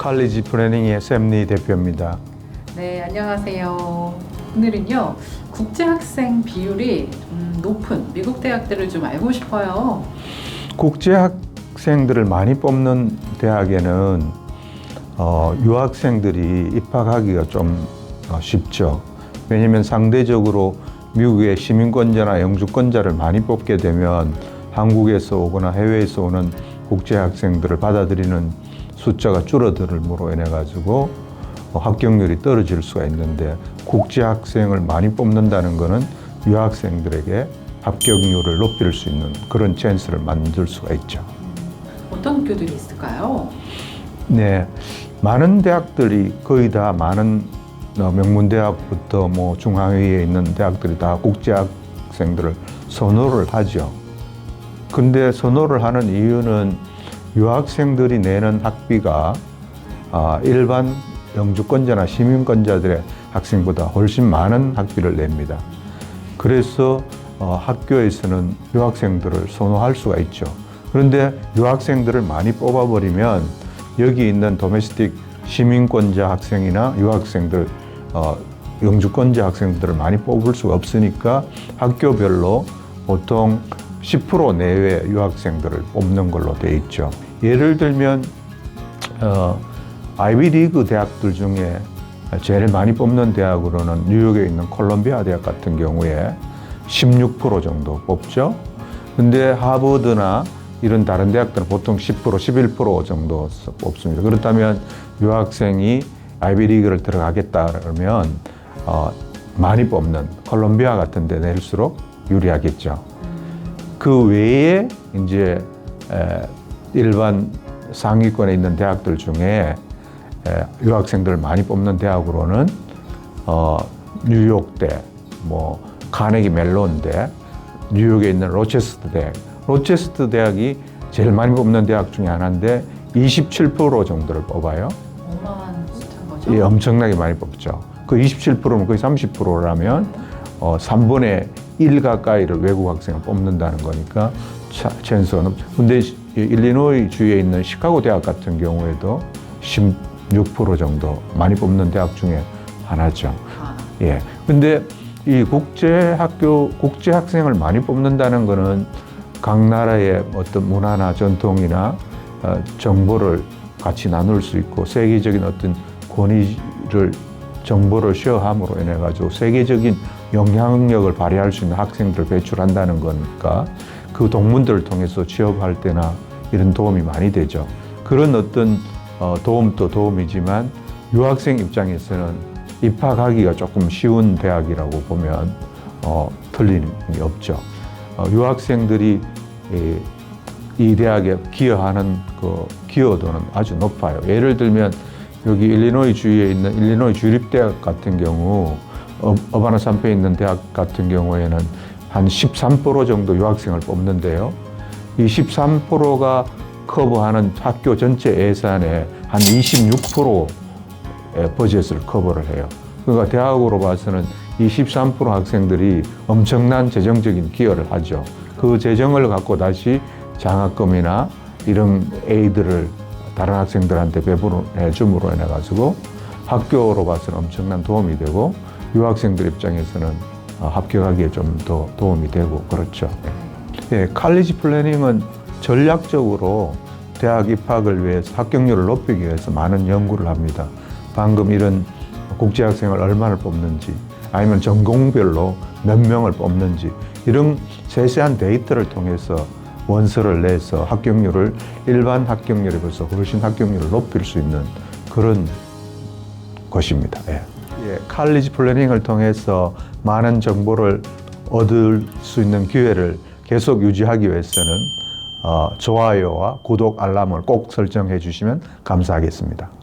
칼리지 플래닝의 샘리 대표입니다. 네, 안녕하세요. 오늘은요, 국제학생 비율이 음, 높은 미국 대학들을 좀 알고 싶어요. 국제 학생들을 많이 뽑는 대학에는 어, 유학생들이 입학하기가 좀 어, 쉽죠. 왜냐하면 상대적으로 미국의 시민권자나 영주권자를 많이 뽑게 되면 한국에서 오거나 해외에서 오는 국제 학생들을 받아들이는 숫자가 줄어들므로 인해 가지고 어, 합격률이 떨어질 수가 있는데 국제 학생을 많이 뽑는다는 것은 유학생들에게 합격률을 높일 수 있는 그런 찬스를 만들 수가 있죠. 어떤 학교들이 있을까요? 네, 많은 대학들이 거의 다 많은 어, 명문대학부터 뭐 중앙위에 있는 대학들이 다 국제 학생들을 선호를 하죠. 근데 선호를 하는 이유는 유학생들이 내는 학비가 아, 일반 영주권자나 시민권자들의 학생보다 훨씬 많은 학비를 냅니다. 그래서 어, 학교에서는 유학생들을 선호할 수가 있죠. 그런데 유학생들을 많이 뽑아버리면 여기 있는 도메스틱 시민권자 학생이나 유학생들, 어, 영주권자 학생들을 많이 뽑을 수가 없으니까 학교별로 보통 10% 내외 유학생들을 뽑는 걸로 돼 있죠. 예를 들면 어, 아이비리그 대학들 중에 제일 많이 뽑는 대학으로는 뉴욕에 있는 콜롬비아 대학 같은 경우에 16% 정도 뽑죠. 근데 하버드나 이런 다른 대학들은 보통 10% 11% 정도 뽑습니다. 그렇다면 유학생이 아이비리그를 들어가겠다 그러면 어, 많이 뽑는 콜롬비아 같은 데 내릴수록 유리하겠죠. 그 외에 이제 에, 일반 상위권에 있는 대학들 중에 에, 유학생들 많이 뽑는 대학으로는 어, 뉴욕대, 뭐 카네기 멜론대, 뉴욕에 있는 로체스터 대학, 로체스터 대학이 제일 많이 뽑는 대학 중에 하나인데 27% 정도를 뽑아요. 어마어마한 거죠? 예, 엄청나게 많이 뽑죠. 그 27%면 거의 30%라면 어, 3분의 1 가까이를 외국 학생을 뽑는다는 거니까 높죠. 근데 이 일리노이 주에 있는 시카고 대학 같은 경우에도 16% 정도 많이 뽑는 대학 중에 하나죠. 아, 예. 근데 이 국제 학교, 국제 학생을 많이 뽑는다는 거는 각 나라의 어떤 문화나 전통이나 어, 정보를 같이 나눌 수 있고 세계적인 어떤 권위를 정보를 쉐어함으로 인해 가지고 세계적인 영향력을 발휘할 수 있는 학생들을 배출한다는 거니까 그 동문들을 통해서 취업할 때나 이런 도움이 많이 되죠. 그런 어떤 어, 도움도 도움이지만 유학생 입장에서는 입학하기가 조금 쉬운 대학이라고 보면 어, 틀림이 없죠. 어, 유학생들이 이, 이 대학에 기여하는 그 기여도는 아주 높아요. 예를 들면 여기 일리노이 주에 있는 일리노이 주립대학 같은 경우 어, 어바나 산페에 있는 대학 같은 경우에는 한 13% 정도 유학생을 뽑는데요. 이 13%가 커버하는 학교 전체 예산의 한 26%의 버젯을 커버를 해요. 그러니까 대학으로 봐서는 이13% 학생들이 엄청난 재정적인 기여를 하죠. 그 재정을 갖고 다시 장학금이나 이런 에이드를 다른 학생들한테 배분해 줌으로 인해 가지고 학교로 봐서는 엄청난 도움이 되고 유학생들 입장에서는 어, 합격하기에 좀 더 도움이 되고 그렇죠. 예, 칼리지 플래닝은 전략적으로 대학 입학을 위해서 합격률을 높이기 위해서 많은 연구를 합니다. 방금 이런 국제 학생을 얼마나 뽑는지 아니면 전공별로 몇 명을 뽑는지 이런 세세한 데이터를 통해서 원서를 내서 합격률을 일반 합격률에 비해서 훨씬 합격률을 높일 수 있는 그런 것입니다. 예. 예, 칼리지 플래닝을 통해서 많은 정보를 얻을 수 있는 기회를 계속 유지하기 위해서는 어, 좋아요와 구독 알람을 꼭 설정해 주시면 감사하겠습니다.